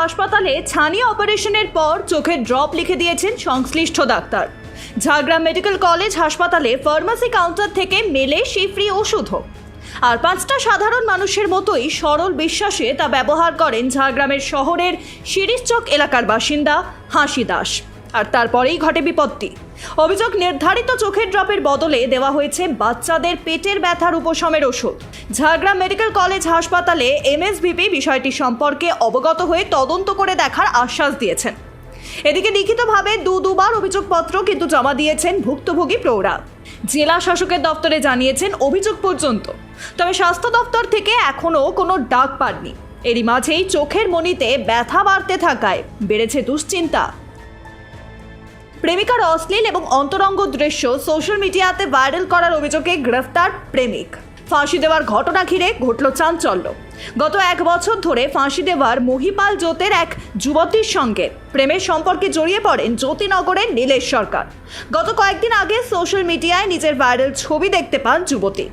হাসপাতালে ছানি অপারেশনের পর চোখের ড্রপ লিখে দিয়েছেন সংশ্লিষ্ট ডাক্তার। ঝাড়গ্রাম মেডিকেল কলেজ হাসপাতালে ফার্মাসি কাউন্টার থেকে মেলে সেই ফ্রি ওষুধও। আর পাঁচটা সাধারণ মানুষের মতোই সরল বিশ্বাসে তা ব্যবহার করেন ঝাড়গ্রামের শহরের শিরিশচক এলাকার বাসিন্দা হাসি দাস। আর তারপরেই ঘটে বিপত্তি। অভিযোগ নির্ধারিত চোখের ড্রপের বদলে দেওয়া হয়েছে বাচ্চাদের পেটের ব্যথার উপশমের ওষুধ। ঝাড়গ্রাম মেডিকেল কলেজ হাসপাতালে এমএসভিপি বিষয়টি সম্পর্কে অবগত হয়ে তদন্ত করে দেখার আশ্বাস দিয়েছেন। এদিকে লিখিতভাবে দু দুবার অভিযোগপত্র কিন্তু জমা দিয়েছেন ভুক্তভোগী প্রৌঢ়া। জেলা শাসকের দপ্তরে জানিয়েছেন, অভিযোগ পর্যন্ত। তবে স্বাস্থ্য দপ্তর থেকে এখনও কোনো ডাক পাননি। এরই মাঝেই চোখের মনিতে ব্যথা বাড়তে থাকায় বেড়েছে দুশ্চিন্তা। প্রেমিকার অশ্লীল এবং অন্তরঙ্গ দৃশ্য সোশ্যাল মিডিয়াতে ভাইরাল করার অভিযোগে গ্রেফতার প্রেমিক। ফাঁসি দেওয়ার ঘটনা ঘিরে ঘটল চাঞ্চল্য। গত এক বছর ধরে ফাঁসি দেওয়ার মহিপাল জোতের এক যুবতীর সঙ্গে প্রেমের সম্পর্কে জড়িয়ে পড়েন জ্যোতিনগরের নীলেশ সরকার। গত কয়েকদিন আগে সোশ্যাল মিডিয়ায় নিজের ভাইরাল ছবি দেখতে পান যুবতী।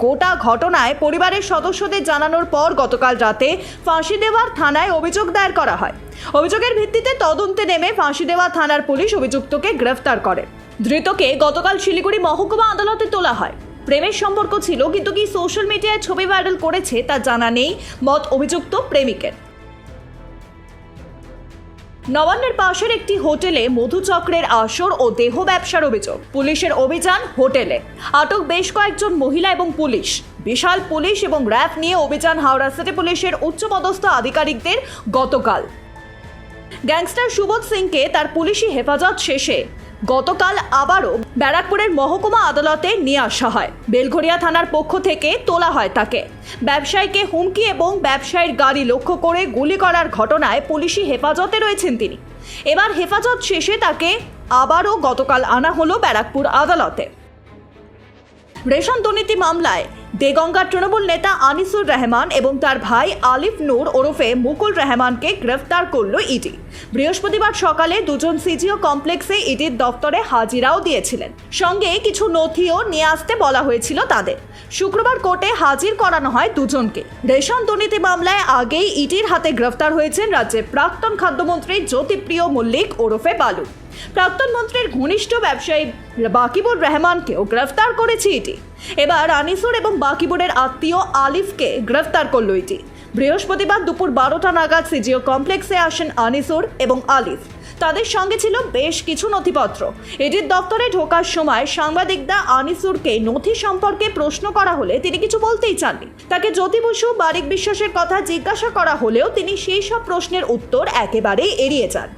গোটা ঘটনায় পরিবারের সদস্যদের জানানোর পর গতকাল রাতে ফাঁসি দেওয়ার থানায় অভিযোগ দায়ের করা হয়। অভিযোগের ভিত্তিতে তদন্তে নেমে ফাঁসি দেওয়া থানার পুলিশ অভিযুক্তকে গ্রেফতার করে। ধৃতকে গতকাল শিলিগুড়ি মহকুমা আদালতে তোলা হয়। প্রেমের সম্পর্ক ছিল, কিন্তু কি সোশ্যাল মিডিয়ায় ছবি ভাইরাল করেছে তা জানা নেই, মত অভিযুক্ত প্রেমিকের। নবান্নের পাশের একটি হোটেলে মধুচক্রের আসর ও দেহ ব্যবসার অভিযোগ। পুলিশের অভিযান হোটেলে। আটক বেশ কয়েকজন মহিলা এবং পুলিশ। বিশাল পুলিশ এবং র্যাব নিয়ে অভিযান হাওড়া সিটি পুলিশের উচ্চপদস্থ আধিকারিকদের গতকাল গ্যাংস্টার সুবোধ সিংকে তার পুলিশি হেফাজত শেষে গতকাল আবারও ব্যারাকপুরের মহকুমা আদালতে নিয়ে আসা হয়। বেলঘরিয়া থানার পক্ষ থেকে তোলা হয় তাকে। ব্যবসায়ীকে হুমকি এবং ব্যবসায়ীর গাড়ি লক্ষ্য করে গুলি করার ঘটনায় পুলিশি হেফাজতে রয়েছেন তিনি। এবার হেফাজত শেষে তাকে আবারও গতকাল আনা হলো ব্যারাকপুর আদালতে। রেশন দুর্নীতি মামলায় দেগঙ্গার তৃণমূল নেতা আনিসুর রহমান এবং তার ভাই আলিফ নূর ওরফে মুকুল রহমানকে গ্রেফতার করল ইডি। বৃহস্পতিবার সকালে দুজন সিজিও কমপ্লেক্সে ইডির দপ্তরে হাজিরাও দিয়েছিলেন। সঙ্গে কিছু নথিও নিয়ে আসতে বলা হয়েছিল তাদের। শুক্রবার কোর্টে হাজির করানো হয় দুজনকে। রেশন দুর্নীতি মামলায় আগেই ইডির হাতে গ্রেফতার হয়েছেন রাজ্যের প্রাক্তন খাদ্যমন্ত্রী জ্যোতিপ্রিয় মল্লিক ওরফে বালু। প্রাক্তন মন্ত্রীর ঘনিষ্ঠ ব্যবসায়ী বাকিবুর রহমানকেও গ্রেফতার করেছে ইটি। এবার আনিসুর এবং বাকিবুরের আত্মীয় আলিফকে গ্রেফতার করল ইটি। বৃহস্পতিবার দুপুর বারোটা নাগাদ সিজিও কমপ্লেক্সে আসেন আনিসুর এবং আলিফ। তাদের সঙ্গে ছিল বেশ কিছু নথিপত্র। এটির দপ্তরে ঢোকার সময় সাংবাদিকরা আনিসুরকে নথি সম্পর্কে প্রশ্ন করা হলে তিনি কিছু বলতেই চাননি। তাকে জ্যোতি বসু বারিক বিশ্বাসের কথা জিজ্ঞাসা করা হলেও তিনি সেই সব প্রশ্নের উত্তর একেবারেই এড়িয়ে যান।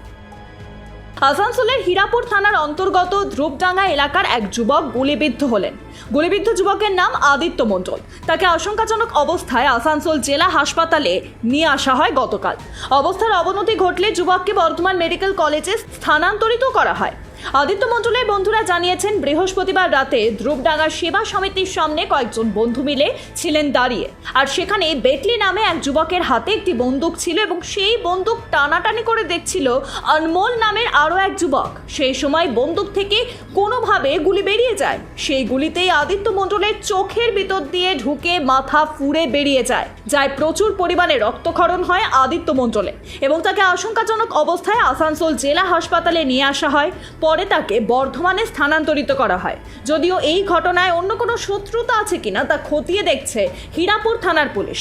আসানসোলের হীরাপুর থানার অন্তর্গত ধ্রুবডাঙ্গা এলাকার এক যুবক গুলিবিদ্ধ হলেন। গুলিবিদ্ধ যুবকের নাম আদিত্য মণ্ডল। তাকে আশঙ্কাজনক অবস্থায় আসানসোল জেলা হাসপাতালে নিয়ে আসা হয় গতকাল। অবস্থার অবনতি ঘটলে যুবককে বর্ধমান মেডিকেল কলেজে স্থানান্তরিত করা হয়। আদিত্য মণ্ডলের বন্ধুরা জানিয়েছেন, বৃহস্পতিবার রাতে ধ্রুবডাঙ্গার সেবা সমিতির সামনে কয়েকজন বন্ধু মিলে ছিলেন দাঁড়িয়ে। আর সেখানে বেটলি নামে এক যুবকের হাতে একটি বন্দুক ছিল এবং সেই বন্দুক টানাটানি করে দেখছিল অনমোল নামের আরও এক যুবক। সেই সময় বন্দুক থেকে কোনোভাবে গুলি বেরিয়ে যায়। সেই গুলিতেই আদিত্য মণ্ডলের চোখের ভিতর দিয়ে ঢুকে মাথা ফুঁড়ে বেরিয়ে যায় যায় প্রচুর পরিমাণে রক্তক্ষরণ হয় আদিত্য মণ্ডলে। এবং তাকে আশঙ্কাজনক অবস্থায় আসানসোল জেলা হাসপাতালে নিয়ে আসা হয়। পরে তাকে বর্ধমানে স্থানান্তরিত করা হয়। যদিও এই ঘটনায় অন্য কোনো শত্রুতা আছে কিনা তা খতিয়ে দেখছে হীরাপুর থানার পুলিশ।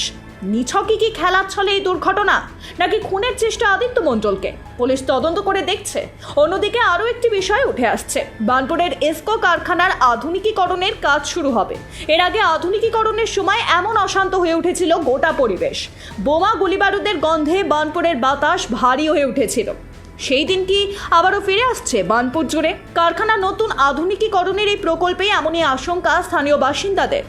নিছকই কি খেলার ছলে এই দুর্ঘটনা, নাকি খুনের চেষ্টা আদিত্য মণ্ডলকে? পুলিশ তদন্ত করে দেখছে। অন্যদিকে আরও একটি বিষয় উঠে আসছে। বানপুরের এসকো কারখানার আধুনিকীকরণের কাজ শুরু হবে। এর আগে আধুনিকীকরণের সময় এমন অশান্ত হয়ে উঠেছিল গোটা পরিবেশ। বোমা গুলিবারুদের গন্ধে বানপুরের বাতাস ভারী হয়ে উঠেছিল। সেই দিন কি আবারও ফিরে আসছে বানপুর জুড়ে? কারখানা নতুন আধুনিকীকরণের এই প্রকল্পে এমনই আশঙ্কা স্থানীয় বাসিন্দাদের।